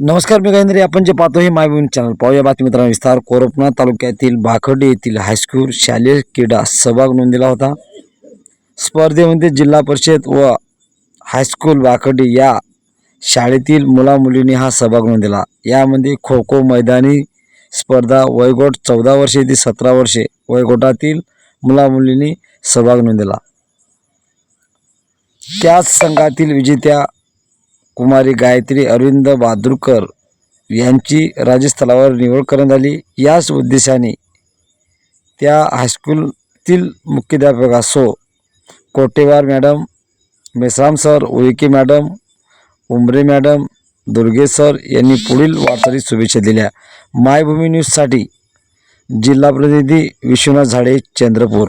नमस्कार मी गजेंद्र आपण जे पाहतो हे मायभूमी चॅनल. पाहूया बातमी मित्रांनो विस्तार. कोरपणा तालुक्यातील भाखर्डी येथील हायस्कूल शालेय क्रीडा सहभाग नोंदला होता. स्पर्धेमध्ये जिल्हा परिषद व हायस्कूल भाखर्डी या शाळेतील मुलामुलींनी हा सहभाग नोंदला. यामध्ये खो खो मैदानी स्पर्धा वयोगट चौदा वर्षे ते सतरा वर्षे वयगोटातील मुलामुलींनी सहभाग नोंदला. त्याच संघातील विजेत्या कुमारी गायत्री अरविंद बहादूरकर यांची राज्यस्थलावर निवड करण्यात आली. याच उद्देशाने त्या हायस्कूलतील मुख्याध्यापक असो Kotewar madam Mesram sir Uike madam Umare madam Durge sir यांनी पुढील वाटचालीस शुभेच्छा दिल्या. मायभूमी न्यूजसाठी जिल्हा प्रतिनिधी विश्वनाथ झाडे चंद्रपूर.